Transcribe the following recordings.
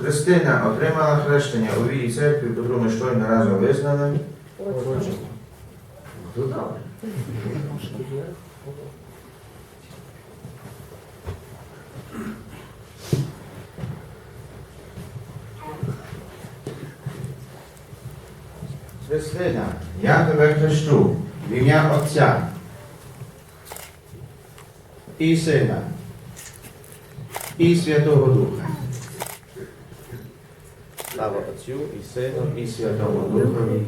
Христина отримала хрещення у вірі церкві, котру ми щойно разом визнали. Христина, я тебе хрещу в ім'я Отця і Сина і Святого Духа. Слава Отцю і Сину і Святому Духові.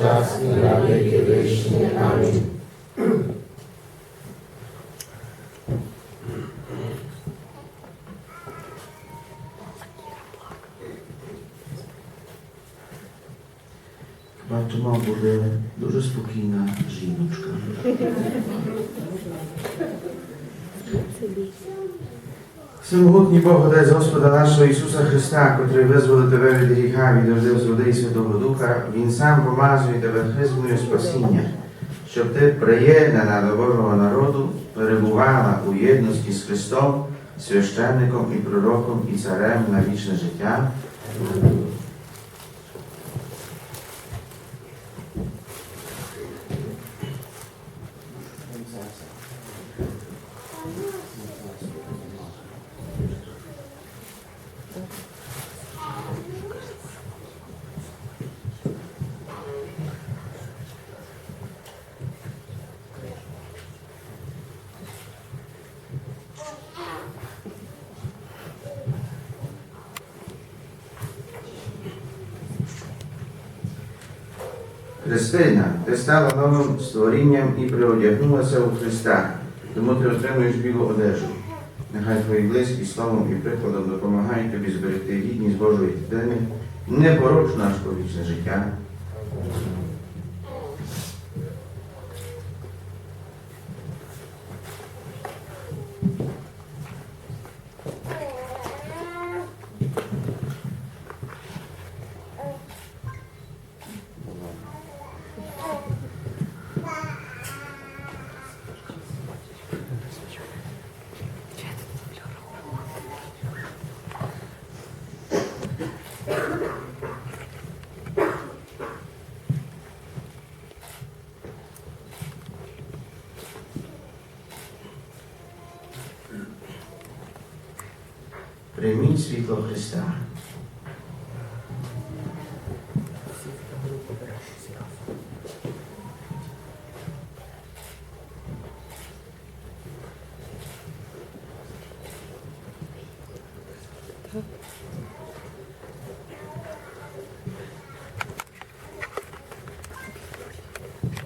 час і на віки вічні. Амінь. Бачимо, буде дуже спокійна жіночка. Всемогутній Бог, Отець Господа нашого Ісуса Христа, котрий визволив тебе від гріха, відродив з води і Святого Духа, Він сам помазує тебе хризмою спасіння, щоб ти приєднана до Божого народу, перебувала у єдності з Христом, священником і пророком і царем на вічне життя. Христина, ти стала новим створінням і приодягнулася у Христа, тому ти отримуєш білу одежу. Нехай твої близькі словом і прикладом допомагають тобі зберегти гідність Божої дитини, непорочну наш повічне життя. Прийміть світло Христа.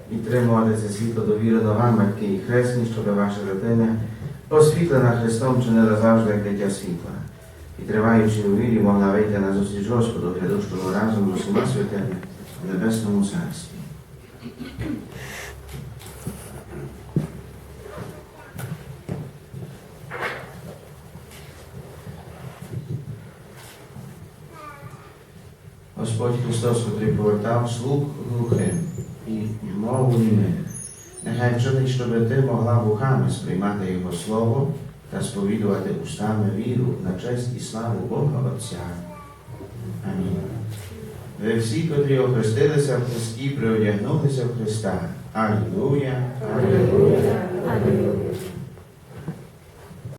Підтримувати це світло довірено вам, батьки і хресні, щоб ваша дитина, освітлена Христом, чинила завжди як дитя світла. І триваючи у вірі, могла вийти на зустріч Господу, глядущого разом з усіма святими в Небесному Царстві. Господь Христос, котрий повертав слух глухим і мову німих, нехай вчинить, щоб ти могла вухами сприймати Його Слово та сповідувати устами віру на честь і славу Бога Отця. Амінь. Ви всі, котрі охрестилися в Христі, приодягнулися в Христа. Алілуя! Алілуя. Алілуя.